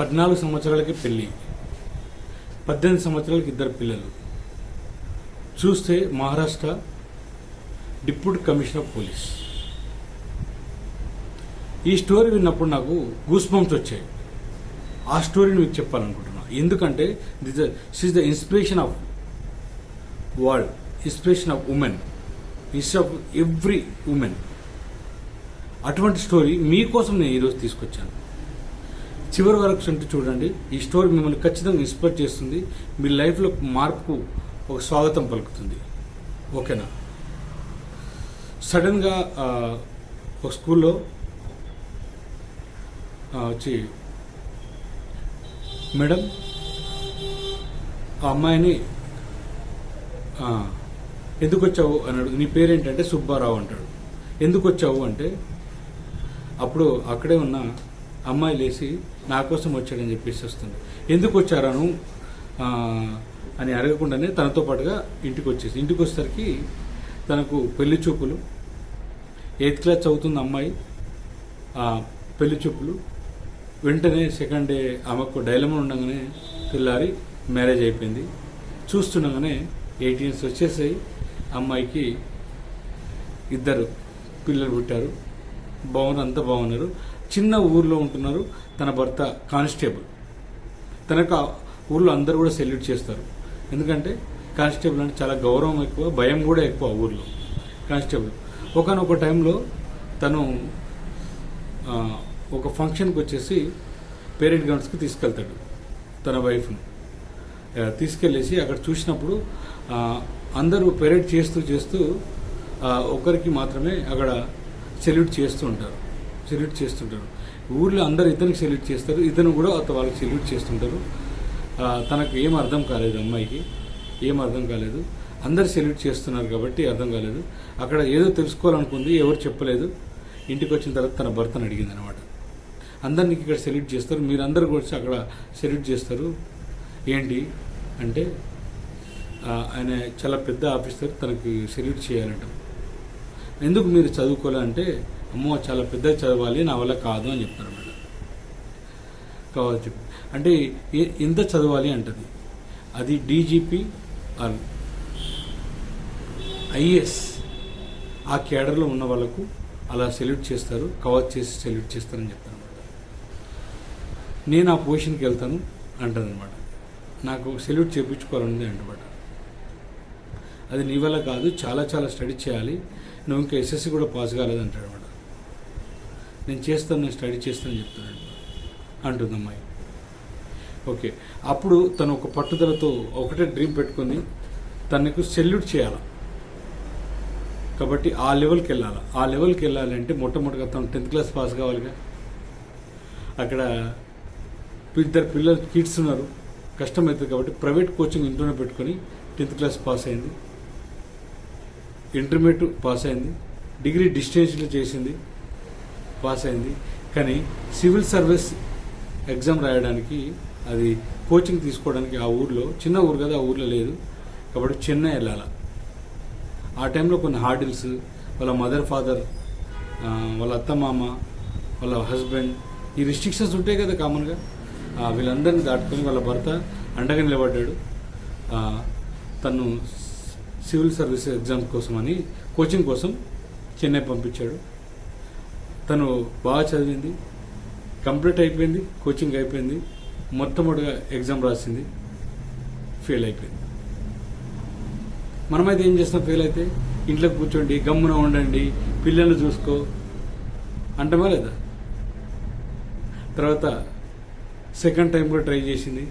పద్నాలుగు సంవత్సరాలకి పెళ్ళి పద్దెనిమిది సంవత్సరాలకి ఇద్దరు పిల్లలు. చూస్తే Maharashtra deputy commissioner of police. ఈ స్టోరీ విన్నప్పుడు నాకు గూస్ బంప్స్ వచ్చాయి. ఆ స్టోరీని మీకు చెప్పాలనుకుంటున్నా. ఎందుకంటే this is the inspiration of world inspiration of women is of every women. అటువంటి స్టోరీ మీకోసం నేను ఈరోజు తీసుకొచ్చాను. చివరి వరకు అంటూ చూడండి ఈ స్టోరీ మిమ్మల్ని ఖచ్చితంగా ఇన్స్పైర్ చేస్తుంది. మీ లైఫ్లో మార్పు ఒక స్వాగతం పలుకుతుంది. ఓకేనా? సడన్గా ఒక స్కూల్లో వచ్చి మేడం ఆ అమ్మాయిని ఎందుకు వచ్చావు? అన్నాడు నీ పేరేంటంటే సుబ్బారావు అంటాడు. ఎందుకు వచ్చావు? అంటే అప్పుడు అక్కడే ఉన్న అమ్మాయి లేచి నా కోసం వచ్చాడని చెప్పేసి వస్తుంది. ఎందుకు వచ్చారాను? అని అడగకుండానే తనతో పాటుగా ఇంటికి వచ్చేసి ఇంటికి వచ్చేసరికి తనకు పెళ్ళి చూపులు ఎయిత్ క్లాస్ చదువుతున్న అమ్మాయి పెళ్ళి చూపులు వెంటనే సెకండ్ డే ఆమెకు డైలమా ఉండగానే పిల్లారి మ్యారేజ్ అయిపోయింది. చూస్తుండగానే ఎయిట్ ఇయర్స్ వచ్చేసాయి. అమ్మాయికి ఇద్దరు పిల్లలు పుట్టారు. బాగున్నారు అంతా బాగున్నారు. చిన్న ఊర్లో ఉంటున్నారు. తన భర్త కానిస్టేబుల్. తనకు ఆ ఊర్లో అందరూ కూడా సెల్యూట్ చేస్తారు. ఎందుకంటే కానిస్టేబుల్ అంటే చాలా గౌరవం ఎక్కువ భయం కూడా ఎక్కువ ఊర్లో. కానిస్టేబుల్. ఒకనొక టైంలో తను ఒక ఫంక్షన్కి వచ్చేసి పేరెంట్ గ్రౌండ్స్కి తీసుకెళ్తాడు తన వైఫ్ను. తీసుకెళ్ళేసి అక్కడ చూసినప్పుడు అందరూ పెరేడ్ చేస్తూ చేస్తూ ఒకరికి మాత్రమే అక్కడ సెల్యూట్ చేస్తూ ఉంటారు. సెల్యూట్ చేస్తుంటారు. ఊర్లో అందరు ఇతనికి సెల్యూట్ చేస్తారు. ఇతను కూడా అత వాళ్ళకి సెల్యూట్ చేస్తుంటారు. తనకు ఏం అర్థం కాలేదు అమ్మాయికి. ఏం అర్థం కాలేదు. అందరు సెల్యూట్ చేస్తున్నారు కాబట్టి అర్థం కాలేదు. అక్కడ ఏదో తెలుసుకోవాలనుకుంది ఎవరు చెప్పలేదు. ఇంటికి వచ్చిన తర్వాత తన భర్తను అడిగింది అనమాట అందరినీ ఇక్కడ సెల్యూట్ చేస్తారు. మీరందరూ కూడా వచ్చి అక్కడ సెల్యూట్ చేస్తారు. ఏంటి అంటే ఆయన చాలా పెద్ద ఆఫీసర్ తనకి సెల్యూట్ చేయాలంట. ఎందుకు మీరు చదువుకోవాలంటే అమ్మో చాలా పెద్ద చదవాలి నా వల్ల కాదు అని చెప్తారు మేడం. కావచ్చు అంటే ఎంత చదవాలి అంటది? అది డీజీపీ ఆర్ ఐఏఎస్ ఆ కేడర్లో ఉన్న వాళ్ళకు అలా సెల్యూట్ చేస్తారు కవర్ చేసి సెల్యూట్ చేస్తారని చెప్తాను అనమాట నేను ఆ పొజిషన్కి వెళ్తాను అంటదనమాట నాకు సెల్యూట్ చేయించుకోవాలని అంటమాట. అది నీ వల్ల కాదు చాలా చాలా స్టడీ చేయాలి. నువ్వు ఇంకా ఎస్ఎస్సి కూడా పాస్ కాలేదు అంటాడు అనమాట నేను చేస్తాను నేను స్టడీ చేస్తానని చెప్తాను అంటుంది అమ్మాయి ఓకే. అప్పుడు తను ఒక పట్టుదలతో ఒకటే డ్రీమ్ పెట్టుకొని తనకు సెల్యూట్ చేయాలి? కాబట్టి ఆ లెవెల్కి వెళ్ళాలి? ఆ లెవెల్కి వెళ్ళాలంటే మొట్టమొదటిగా తను టెన్త్ క్లాస్ పాస్ కావాలిగా. అక్కడ ఇద్దరు పిల్లలు కిడ్స్ ఉన్నారు. కష్టమవుతుంది కాబట్టి ప్రైవేట్ కోచింగ్ ఇంట్లోనే పెట్టుకొని టెన్త్ క్లాస్ పాస్ అయింది. ఇంటర్మీడియట్ పాస్ అయింది. డిగ్రీ డిస్టెన్స్లో చేసింది. పాస్ అయింది. కానీ సివిల్ సర్వీస్ ఎగ్జామ్ రాయడానికి అది కోచింగ్ తీసుకోవడానికి ఆ ఊర్లో చిన్న ఊరు కదా ఆ ఊర్లో లేదు. కాబట్టి చెన్నై వెళ్ళాలా. ఆ టైంలో కొన్ని హార్డిల్స్ వాళ్ళ మదర్ ఫాదర్ వాళ్ళ అత్తమామ వాళ్ళ హస్బెండ్ ఈ రిస్ట్రిక్షన్స్ ఉంటాయి కదా కామన్గా. వీళ్ళందరినీ దాటుకొని వాళ్ళ భర్త అండగా నిలబడ్డాడు. తను సివిల్ సర్వీస్ ఎగ్జామ్ కోసం అని కోచింగ్ కోసం చెన్నై పంపించాడు. తను బాగా చదివింది కంప్లీట్ అయిపోయింది కోచింగ్ అయిపోయింది మొట్టమొదటిగా ఎగ్జామ్ రాసింది ఫెయిల్ అయిపోయింది. మనమైతే ఏం చేస్తాం? ఫెయిల్ అయితే ఇంట్లో కూర్చోండి గమ్మున ఉండండి పిల్లల్ని చూసుకో. అంటమా లేదా? తర్వాత సెకండ్ టైం కూడా ట్రై చేసింది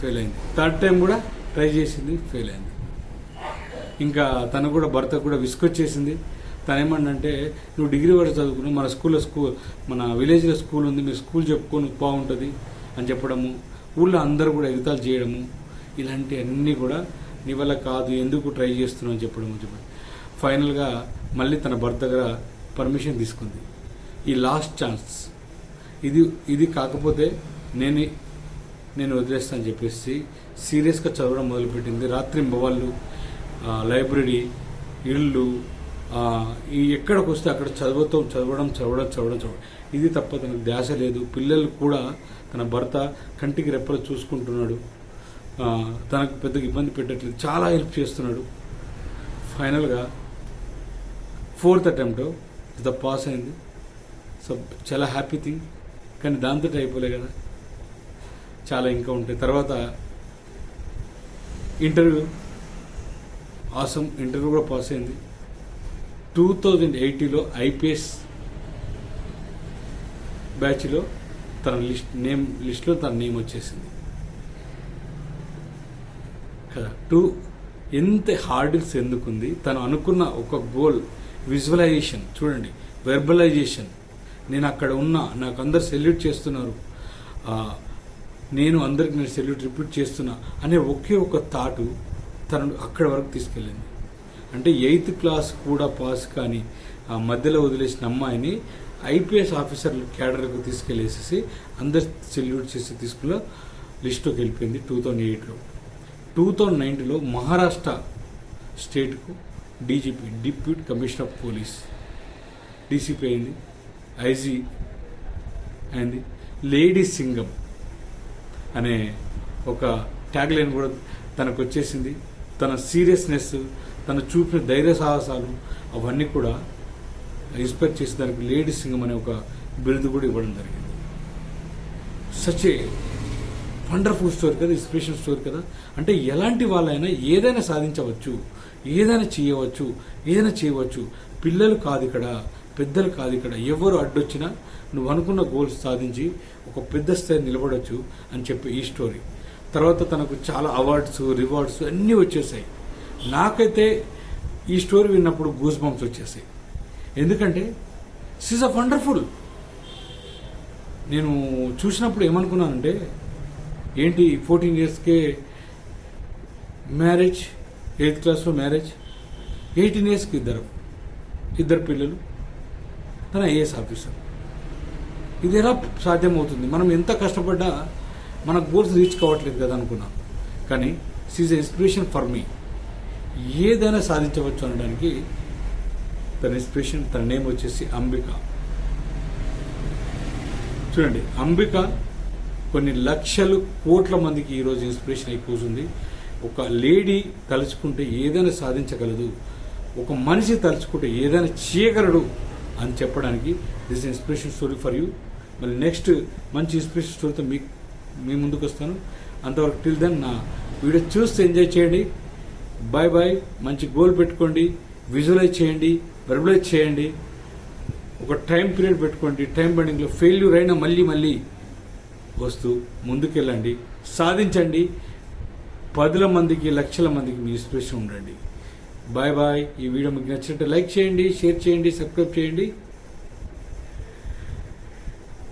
ఫెయిల్ అయింది. థర్డ్ టైం కూడా ట్రై చేసింది ఫెయిల్ అయింది. ఇంకా తను కూడా భర్త కూడా విసుకొచ్చేసింది తను నువ్వు డిగ్రీ వరకు చదువుకున్నావు మన స్కూల్లో స్కూల్ మన విలేజ్లో స్కూల్ ఉంది మీరు స్కూల్ చెప్పుకొని బాగుంటుంది అని చెప్పడము ఊళ్ళో అందరూ కూడా ఎగతాలు చేయడము ఇలాంటి అన్నీ కూడా నీ వల్ల కాదు ఎందుకు ట్రై చేస్తున్నావు అని చెప్పడం చెప్పండి ఫైనల్గా మళ్ళీ తన భర్త దగ్గర పర్మిషన్ తీసుకుంది. ఈ లాస్ట్ ఛాన్స్. ఇది ఇది కాకపోతే నేను నేను వదిలేస్తాను చెప్పేసి సీరియస్గా చదవడం మొదలుపెట్టింది. రాత్రి మొబైళ్ళు లైబ్రరీ ఇళ్ళు ఈ ఎక్కడికి వస్తే అక్కడ చదువుతాం చదవడం చదవడం చదవడం చదవడం. ఇది తప్ప తనకు ధ్యాస లేదు. పిల్లలు కూడా తన భర్త కంటికి రెప్పలు చూసుకుంటున్నాడు. తనకు పెద్దగా ఇబ్బంది పెట్టట్లేదు. చాలా హెల్ప్ చేస్తున్నాడు. ఫైనల్గా ఫోర్త్ అటెంప్ట్ ద పాస్ అయింది. సో చాలా హ్యాపీ థింగ్. కానీ దాంతో అయిపోలే కదా. చాలా ఇంకా ఉంటాయి. తర్వాత ఇంటర్వ్యూ. ఆసం ఇంటర్వ్యూ కూడా పాస్ అయింది. టూ థౌజండ్ ఎయిటీలో ఐపీఎస్ బ్యాచ్లో తన లిస్ట్ నేమ్ లిస్ట్లో తన నేమ్ వచ్చేసింది. కదా? టూ ఎంత హార్డిల్స్ ఎందుకుంది? తను అనుకున్న ఒక గోల్ విజువలైజేషన్ చూడండి వెర్బలైజేషన్. నేను అక్కడ ఉన్నా నాకు అందరు సెల్యూట్ చేస్తున్నారు. నేను అందరికి నేను సెల్యూట్ రిపీట్ చేస్తున్నా అనే ఒకే ఒక థాటు తనను అక్కడ వరకు తీసుకెళ్ళింది. అంటే ఎయిత్ క్లాస్ కూడా పాస్ కానీ ఆ మధ్యలో వదిలేసిన అమ్మాయిని ఐపీఎస్ ఆఫీసర్లు క్యాడర్కు తీసుకెళ్ళేసేసి అందరు సెల్యూట్ చేసి తీసుకున్న లిస్టుకి వెళ్ళిపోయింది టూ థౌజండ్ ఎయిట్లో. టూ థౌజండ్ నైన్టీలో Maharashtra స్టేట్కు DGP deputy commissioner of police. DCP అయింది ఐజీ అయింది. లేడీ సింగం అనే ఒక ట్యాగ్ లైన్ కూడా తనకు వచ్చేసింది. తన సీరియస్నెస్ తను చూపిన ధైర్య సాహసాలు అవన్నీ కూడా ఇన్స్పైర్ చేసి దానికి లేడీ సింగం అనే ఒక బిరుదు కూడా ఇవ్వడం జరిగింది. సచ్ ఏ వండర్ఫుల్ స్టోరీ కదా ఇన్స్పిరేషన్ స్టోరీ కదా. అంటే ఎలాంటి వాళ్ళైనా ఏదైనా సాధించవచ్చు ఏదైనా చేయవచ్చు ఏదైనా చేయవచ్చు. పిల్లలు కాదు ఇక్కడ పెద్దలు కాదు ఇక్కడ. ఎవరు అడ్డొచ్చినా నువ్వు అనుకున్న గోల్స్ సాధించి ఒక పెద్ద స్థాయి నిలబడొచ్చు అని చెప్పి ఈ స్టోరీ తర్వాత తనకు చాలా అవార్డ్స్ రివార్డ్స్ అన్నీ వచ్చేసాయి. నాకైతే ఈ స్టోరీ విన్నప్పుడు గూస్ బంప్స్ వచ్చేసాయి. ఎందుకంటే సిజ్ అ వండర్ఫుల్ నేను చూసినప్పుడు ఏమనుకున్నానంటే ఏంటి ఫోర్టీన్ ఇయర్స్కే మ్యారేజ్ ఎయిత్ క్లాస్లో మ్యారేజ్ ఎయిటీన్ ఇయర్స్కి ఇద్దరు ఇద్దరు పిల్లలు తన ఐఏఎస్ ఆఫీసర్ ఇది ఎలా సాధ్యమవుతుంది? మనం ఎంత కష్టపడ్డా మన గోల్స్ రీచ్ కావట్లేదు కదా అనుకున్నాం. కానీ సీజ్ ఇన్స్పిరేషన్ ఫర్ మీ ఏదైనా సాధించవచ్చు అనడానికి తన ఇన్స్పిరేషన్ తన నేమ్ వచ్చేసి అంబిక. చూడండి అంబిక కొన్ని లక్షలు కోట్ల మందికి ఈరోజు ఇన్స్పిరేషన్ అయి కూర్చుంది. ఒక లేడీ తలుచుకుంటే ఏదైనా సాధించగలదు. ఒక మనిషి తలుచుకుంటే ఏదైనా చేయగలడు అని చెప్పడానికి this inspiration story for you మళ్ళీ నెక్స్ట్ మంచి ఇన్స్పిరేషన్ స్టోరీతో మీ మీ ముందుకు వస్తాను. అంతవరకు టిల్ దెన్ నా వీడియో చూస్తే ఎంజాయ్ చేయండి. బాయ్ బాయ్ మంచి గోల్ పెట్టుకోండి విజువలైజ్ చేయండి వెర్బలైజ్ చేయండి. ఒక టైం పీరియడ్ పెట్టుకోండి టైం బెండింగ్లో ఫెయిల్యూర్ అయినా మళ్ళీ మళ్ళీ వస్తూ ముందుకెళ్ళండి. సాధించండి. పదుల మందికి లక్షల మందికి మీ ఇన్స్పిరేషన్ ఉండండి. బాయ్ బాయ్ ఈ వీడియో మీకు నచ్చినట్టు లైక్ చేయండి షేర్ చేయండి సబ్స్క్రైబ్ చేయండి.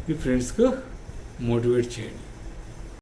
మీ ఫ్రెండ్స్కు మోటివేట్ చేయండి.